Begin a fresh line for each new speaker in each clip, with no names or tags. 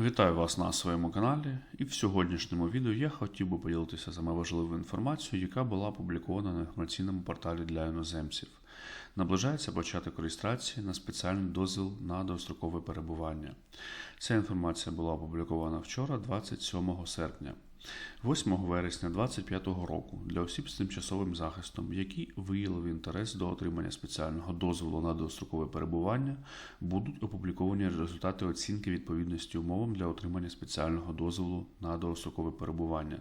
Вітаю вас на своєму каналі, і в сьогоднішньому відео я хотів би поділитися саме важливою інформацією, яка була опублікована на інформаційному порталі для іноземців. Наближається початок реєстрації на спеціальний дозвіл на дострокове перебування. Ця інформація була опублікована вчора, 27 серпня. 8 вересня 2025 року для осіб з тимчасовим захистом, які виявили інтерес до отримання спеціального дозволу на дострокове перебування, будуть опубліковані результати оцінки відповідності умовам для отримання спеціального дозволу на дострокове перебування.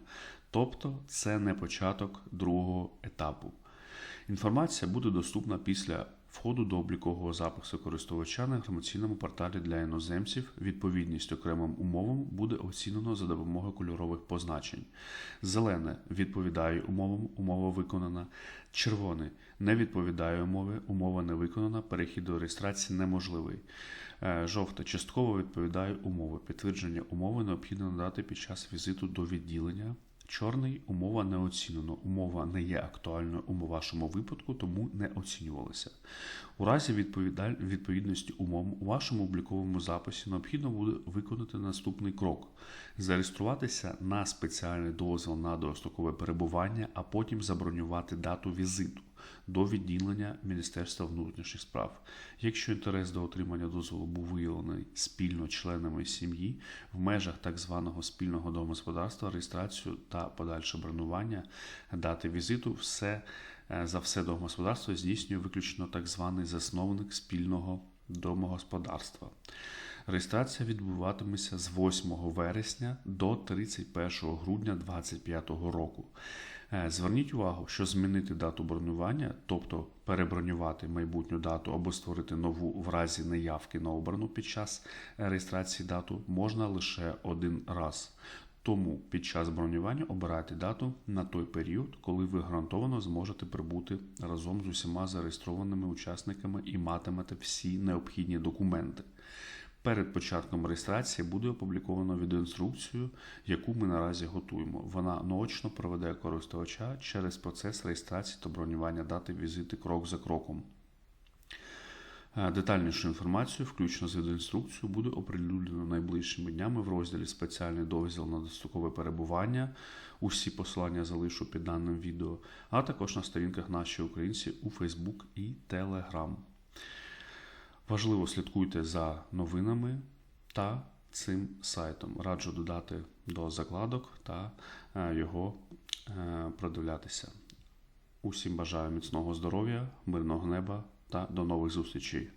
Тобто це не початок другого етапу. Інформація буде доступна після входу до облікового запису користувача на інформаційному порталі для іноземців. Відповідність окремим умовам буде оцінено за допомогою кольорових позначень. Зелене відповідає умовам, умова виконана. Червоний не відповідає умові, умова не виконана, перехід до реєстрації неможливий. Е, Жовте частково відповідає умови. Підтвердження умови необхідно надати під час візиту до відділення. Чорний умова не оцінено. Умова не є актуальною у вашому випадку, тому не оцінювалася. У разі відповідності умов у вашому обліковому записі необхідно буде виконати наступний крок: зареєструватися на спеціальний дозвіл на дострокове перебування, а потім забронювати дату візиту до відділення Міністерства внутрішніх справ. Якщо інтерес до отримання дозволу був виявлений спільно членами сім'ї в межах так званого спільного домогосподарства, реєстрацію та подальше бронювання дати візиту, все е, за все домогосподарство здійснює виключно так званий засновник спільного домогосподарства. Реєстрація відбуватиметься з 8 вересня до 31 грудня 2025 року. Е, Зверніть увагу, що змінити дату бронювання, тобто перебронювати майбутню дату або створити нову в разі неявки на обрану під час е, реєстрації дату, можна лише один раз. Тому під час бронювання обирайте дату на той період, коли ви гарантовано зможете прибути разом з усіма зареєстрованими учасниками і матимете всі необхідні документи. Перед початком реєстрації буде опубліковано відеоінструкцію, яку ми наразі готуємо. Вона наочно проведе користувача через процес реєстрації та бронювання дати візити крок за кроком. Е, Детальнішу інформацію, включно з відеоінструкцією, буде оприлюднено найближчими днями в розділі Спеціальний дозвіл на дострокове перебування. Усі посилання залишу під даним відео, а також на сторінках наші українці у Facebook і Telegram. Важливо слідкуйте за новинами та цим сайтом. Раджу додати до закладок та е, його е, продивлятися. Усім бажаю міцного здоров'я, мирного неба та до нових зустрічей.